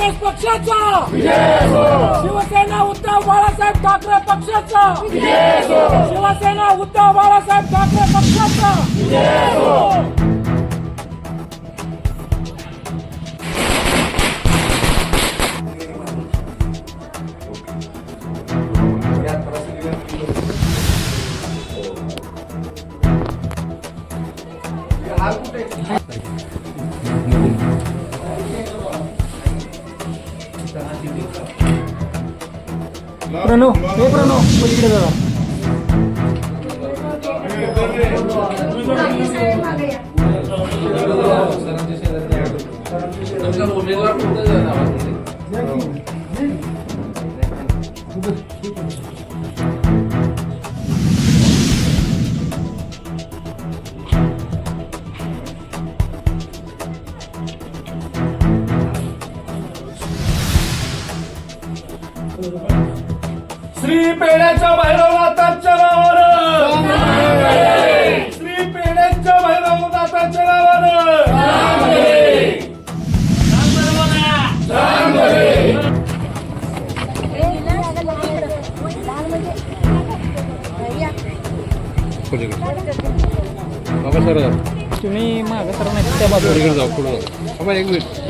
काँग्रेस पक्षाचा. शिवसेना उद्धव बाळासाहेब ठाकरे पक्षाचा. शिवसेना उद्धव बाळासाहेब ठाकरे पक्षाचा. प्रणव हे प्रणव पलीकडे जरा. श्री पेढ्याच्या भैरवनाथांच्या नावानं श्री पेढ्यांच्या भैरवनाथांच्या नावानं तुम्ही मागं सर नाही त्या बाजूला. जाऊ पुढे एक मिनिट.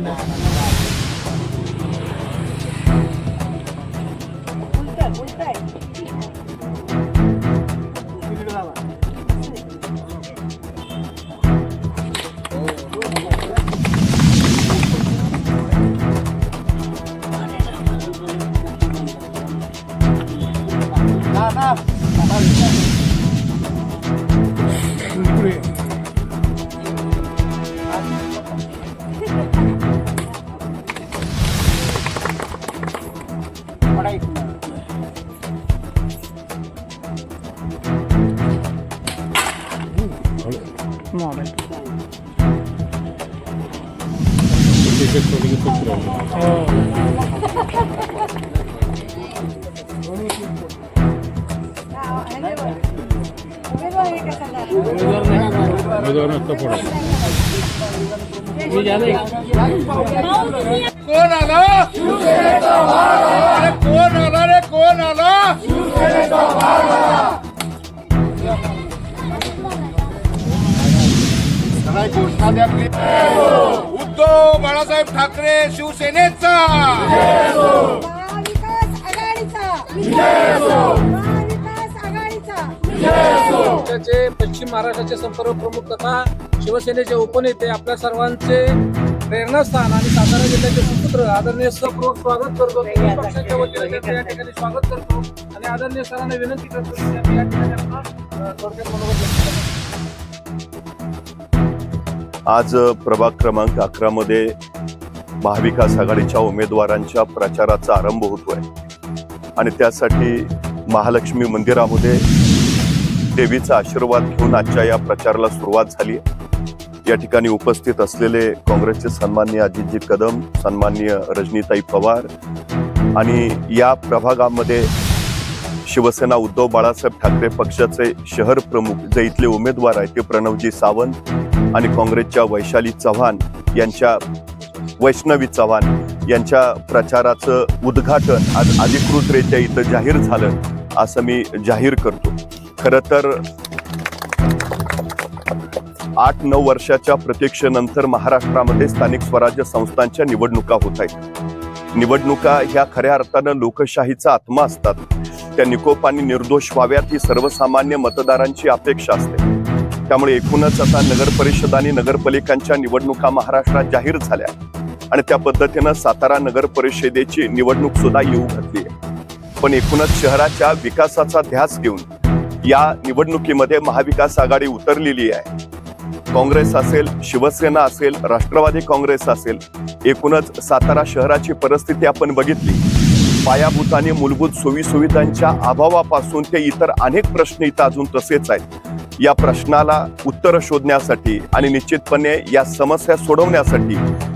मोबाईल उमेदवार नसतं पुढे कोण आला अरे कोण आला रे कोण आला उद्धव बाळासाहेब ठाकरे शिवसेनेचा. पश्चिम महाराष्ट्राचे संपर्क प्रमुख तथा शिवसेनेचे उपनेते आपल्या सर्वांचे प्रेरणास्थान आणि सातारा जिल्ह्याचे सुपुत्र आदरणीय सपूर्वक स्वागत करतो. पक्षाच्या वतीने या ठिकाणी स्वागत करतो. आणि आदरणीय सरांना विनंती करतो की त्यांनी या ठिकाणी थोडक्यात मनोगत. आज प्रभाग क्रमांक अकरामध्ये महाविकास आघाडीच्या उमेदवारांच्या प्रचाराचा आरंभ होतोय. आणि त्यासाठी महालक्ष्मी मंदिरामध्ये देवीचा आशीर्वाद घेऊन आजच्या या प्रचाराला सुरुवात झाली या ठिकाणी उपस्थित असलेले काँग्रेसचे सन्माननीय अजितजी कदम सन्माननीय रजनीताई पवार आणि या प्रभागामध्ये शिवसेना उद्धव बाळासाहेब ठाकरे पक्षाचे शहर प्रमुख जे इथले उमेदवार आहेत ते प्रणवजी सावंत आणि काँग्रेसच्या वैशाली चव्हाण यांच्या वैष्णवी चव्हाण यांच्या प्रचाराचं उद्घाटन आज अधिकृतरित्या इथं जाहीर झालं असं मी जाहीर करतो. खरं तर आठ नऊ वर्षाच्या प्रतीक्षेनंतर महाराष्ट्रामध्ये स्थानिक स्वराज्य संस्थांच्या निवडणुका होत आहेत. निवडणुका ह्या खऱ्या अर्थानं लोकशाहीचा आत्मा असतात. त्या निकोप आणि निर्दोष व्हाव्यात ही सर्वसामान्य मतदारांची अपेक्षा असते. त्यामुळे एकूणच आता नगर परिषद आणि नगरपालिकांच्या निवडणुका महाराष्ट्रात जाहीर झाल्या आणि त्या पद्धतीनं सातारा नगर परिषदेची निवडणूक सुद्धा येऊ घातली आहे. पण एकूणच शहराच्या विकासाचा ध्यास घेऊन या निवडणुकीमध्ये महाविकास आघाडी उतरलेली आहे. काँग्रेस असेल शिवसेना असेल राष्ट्रवादी काँग्रेस असेल एकूणच सातारा शहराची परिस्थिती आपण बघितली. पायाभूत आणि मूलभूत सोयीसुविधांच्या अभावापासून ते इतर अनेक प्रश्न इथं अजून तसेच आहेत. या प्रश्नाला उत्तर शोधण्यासाठी आणि निश्चितपणे या समस्या सोडवण्यासाठी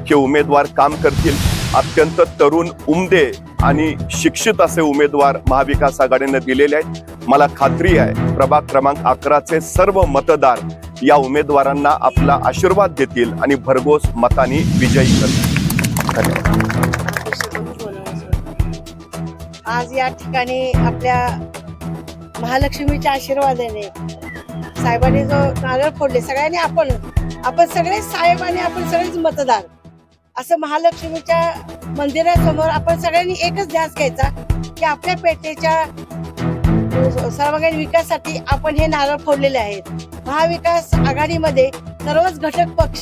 हे उमेदवार काम करतील. अत्यंत तरुण उमदे आणि शिक्षित असे उमेदवार महाविकास आघाडीने दिलेले आहेत. मला खात्री आहे प्रभाग क्रमांक अकराचे सर्व मतदार या उमेदवारांना आपला आशीर्वाद देतील आणि भरघोस मताने विजयी करतील. धन्यवाद. आज या ठिकाणी आपल्या महालक्ष्मीच्या आशीर्वादाने साहेबांनी जो नारळ फोडले सगळ्यांनी आपण आपण सगळे साहेब आणि आपण सगळेच मतदार असं महालक्ष्मीच्या मंदिरासमोर आपण सगळ्यांनी एकच ध्यास घ्यायचा की आपल्या पेठेच्या सर्वांगीण विकासासाठी आपण हे नारळ फोडलेले आहेत. महाविकास आघाडीमध्ये सर्वच घटक पक्ष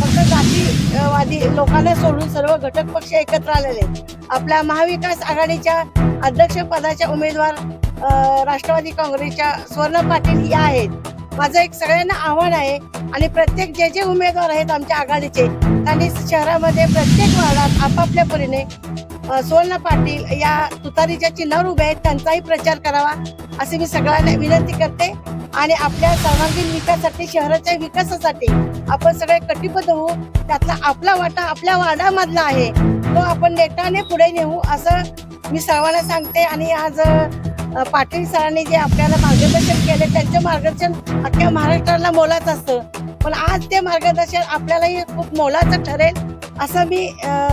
फक्त जातीवादी लोकांना सोडून सर्व घटक पक्ष एकत्र आलेले आहेत. आपल्या महाविकास आघाडीच्या अध्यक्षपदाच्या उमेदवार राष्ट्रवादी काँग्रेसच्या स्वर्ण पाटील या आहेत. माझं एक सगळ्यांना आव्हान आहे आणि प्रत्येक जे जे उमेदवार आहेत आमच्या आघाडीचे त्यांनी शहरामध्ये प्रत्येक वार्डात आपापल्या परीने सुवर्ण पाटील या तुतारीच्या चिन्हावर उभे आहेत त्यांचाही प्रचार करावा असे मी सगळ्यांना विनंती करते. आणि आपल्या सर्वांगीण विकासासाठी शहराच्या विकासासाठी आपण सगळे कटिबद्ध होऊ. त्यातला आपला वाटा आपल्या वाडामधला आहे. तो आपण नेटाने पुढे नेऊ असं मी सर्वांना सांगते. आणि आज पाटील सरांनी जे आपल्याला मार्गदर्शन केले त्यांचं मार्गदर्शन अख्ख्या महाराष्ट्राला मोलाचं असतं. पण आज ते मार्गदर्शन आपल्यालाही खूप मोलाचं ठरेल. असं मी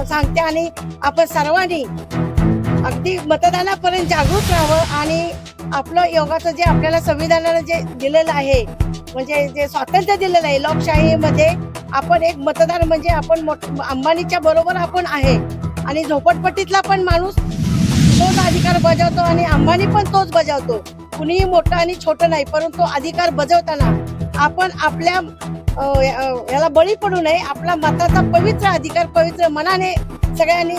सांगते आणि आपण सर्वांनी अगदी मतदानापर्यंत जागरूक राहावं आणि आपलं योगाचं जे आपल्याला संविधानानं जे दिलेलं आहे म्हणजे जे स्वातंत्र्य दिलेलं आहे लोकशाहीमध्ये आपण एक मतदार म्हणजे आपण अंबानीच्या बरोबर आपण आहे आणि झोपटपट्टीतला पण माणूस तोच अधिकार बजावतो आणि अंबानी पण तोच बजावतो. कुणीही मोठं आणि छोटं नाही परंतु अधिकार बजावताना आपण आपल्या याला बळी पडू नये. आपला मताचा पवित्र अधिकार पवित्र मनाने सगळ्यांनी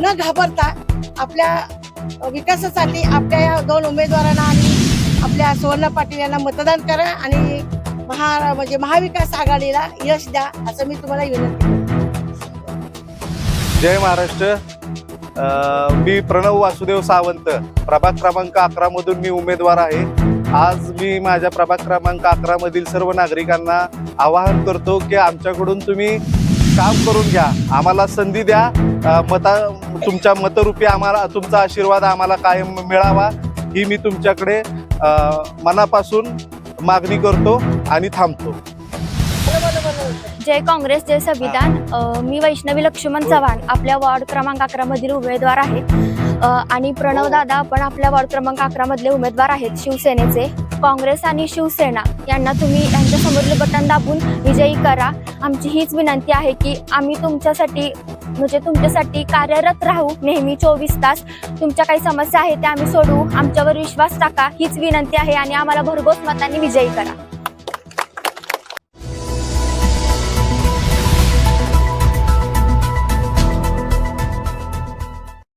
न घाबरता आपल्या विकासासाठी आपल्या या दोन उमेदवारांना आणि आपल्या सुवर्ण पाटील यांना मतदान करा आणि महा म्हणजे महाविकास आघाडीला यश द्या असं मी तुम्हाला विनंती जय महाराष्ट्र. मी प्रणव वासुदेव सावंत. प्रभाग क्रमांक अकरा मधून मी उमेदवार आहे. आज मी माझ्या प्रभाग क्रमांक अकरा मधील सर्व नागरिकांना आवाहन करतो की आमच्याकडून तुम्ही काम करून घ्या. आम्हाला संधी द्या. मता तुमच्या मतरूपी आम्हाला तुमचा आशीर्वाद आम्हाला कायम मिळावा ही मी तुमच्याकडे मनापासून मागणी करतो आणि थांबतो. जय काँग्रेस जय संविधान. मी वैष्णवी लक्ष्मण चव्हाण. आपल्या वॉर्ड क्रमांक अकरा मधील उमेदवार आहे. आणि प्रणव दादा पण आपल्या वॉर्ड क्रमांक अकरा मधले उमेदवार आहेत शिवसेनेचे. काँग्रेस आणि शिवसेना यांना तुम्ही यांच्या समोरले बटन दाबून विजयी करा. आमची हीच विनंती आहे की आम्ही तुमच्यासाठी म्हणजे तुमच्यासाठी कार्यरत राहू नेहमी चोवीस तास. तुमच्या काही समस्या आहेत त्या आम्ही सोडवू. आमच्यावर विश्वास टाका. हीच विनंती आहे आणि आम्हाला भरघोस मतांनी विजयी करा.